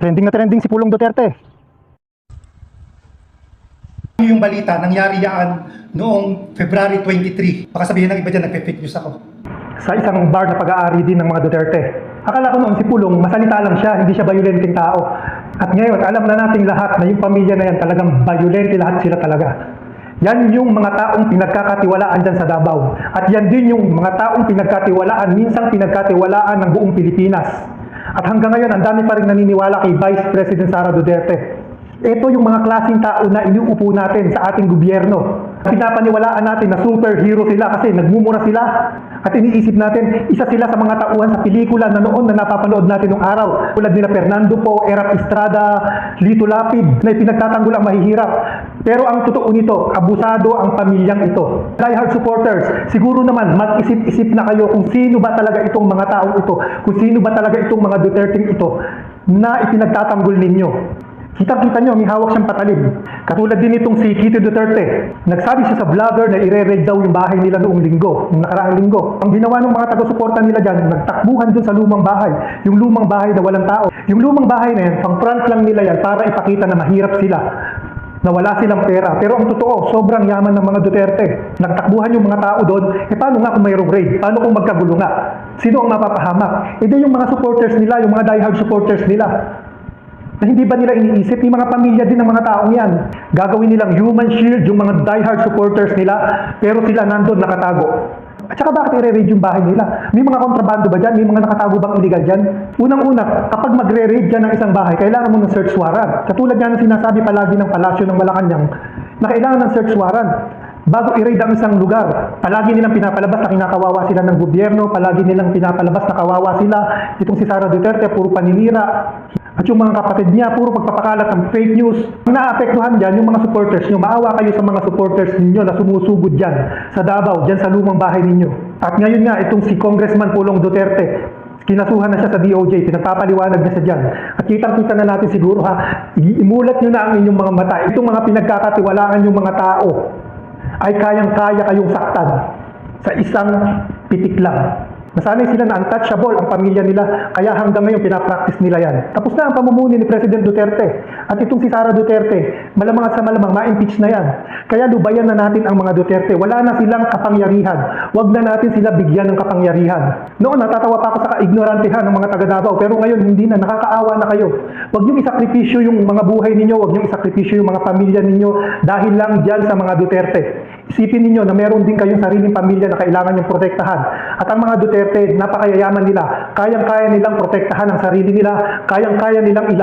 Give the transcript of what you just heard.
Trending na trending si Pulong Duterte. Yung balita, nangyari yan noong February 23. Baka sabihin ng iba dyan, nagpe-fake news ako. Sa isang bar na pag-aari din ng mga Duterte. Akala ko noon si Pulong, masalita lang siya, hindi siya violenteng tao. At ngayon, alam na nating lahat na yung pamilya na yan talagang violente lahat sila talaga. Yan yung mga taong pinagkakatiwalaan dyan sa Davao. At yan din yung mga taong pinagkatiwalaan, minsang pinagkatiwalaan ng buong Pilipinas. At hanggang ngayon, ang dami pa rin naniniwala kay Vice President Sara Duterte. Ito yung mga klaseng tao na iniuupo natin sa ating gobyerno. Pinapaniwalaan natin na superhero sila kasi nagmumura sila. At iniisip natin, isa sila sa mga tauhan sa pelikula na noon na napapanood natin nung araw. Tulad nila Fernando Po, Erap Estrada, Lito Lapid, na pinagtatanggol ang mahihirap. Pero ang totoo nito, abusado ang pamilyang ito. Die-hard supporters, siguro naman mag-isip-isip na kayo kung sino ba talaga itong mga taong ito, kung sino ba talaga itong mga Duterte ito na ipinagtatanggol ninyo. Kitang-kita nyo, may hawak siyang patalim. Katulad din itong si Kitty Duterte. Nagsabi siya sa vlogger na ire-raid daw yung bahay nila noong linggo, noong nakaraang linggo. Ang ginawa ng mga taga-suporta nila dyan, nagtakbuhan dun sa lumang bahay. Yung lumang bahay na walang tao. Yung lumang bahay na yan, pang front lang nila yan para ipakita na mahirap sila na wala silang pera. Pero ang totoo, sobrang yaman ng mga Duterte. Nagtakbuhan yung mga tao doon, eh paano nga kung mayroong raid? Paano kung magkagulo nga? Sino ang mapapahamak? Eh di yung mga supporters nila, yung mga diehard supporters nila, na hindi ba nila iniisip? Yung mga pamilya din ng mga taong yan. Gagawin nilang human shield yung mga diehard supporters nila, pero sila nandun nakatago. At saka bakit i-raid yung bahay nila? May mga kontrabando ba dyan? May mga nakatago bang illegal dyan? Unang-una, kapag magre-raid ka ng isang bahay, kailangan mo ng search warrant. Katulad nga ng sinasabi palagi ng palasyo ng Malacanang, na kailangan ng search warrant bago i-raid ang isang lugar. Palagi nilang pinapalabas na kinakawawa sila ng gobyerno, palagi nilang pinapalabas na kawawa sila. Itong si Sara Duterte, puro paninira. At yung mga kapatid niya, puro pagpapakalat ng fake news. Ang naapektuhan dyan, yung mga supporters nyo, maawa kayo sa mga supporters ninyo na sumusugod dyan sa Davao, dyan sa lumang bahay ninyo. At ngayon nga, itong si Congressman Pulong Duterte, kinasuhan na siya sa DOJ, pinagpapaliwanag na siya dyan. At kitang-kita na natin siguro ha, imulat nyo na ang inyong mga mata. Itong mga pinagkakatiwalaan yung mga tao ay kayang-kaya kayong saktan sa isang pitik lang. Nasanay sila na untouchable ang pamilya nila, kaya hanggang ngayon pinapractice nila yan. Tapos na ang pamumuni ni President Duterte. At itong si Sara Duterte, malamang at sa malamang, ma-impeach na yan. Kaya lubayan na natin ang mga Duterte. Wala na silang kapangyarihan. Huwag na natin sila bigyan ng kapangyarihan. Noon, natatawa pa ako sa kaignorantehan ng mga taga Davao, pero ngayon hindi na, nakakaawa na kayo. Huwag niyong isakripisyo yung mga buhay ninyo, huwag niyong isakripisyo yung mga pamilya ninyo dahil lang dyan sa mga Duterte. Isipin ninyo na meron din kayong sariling pamilya na kailangan yung protektahan. At ang mga Duterte, napakayayaman nila. Kayang-kaya nilang protektahan ang sarili nila. Kayang-kaya nilang ila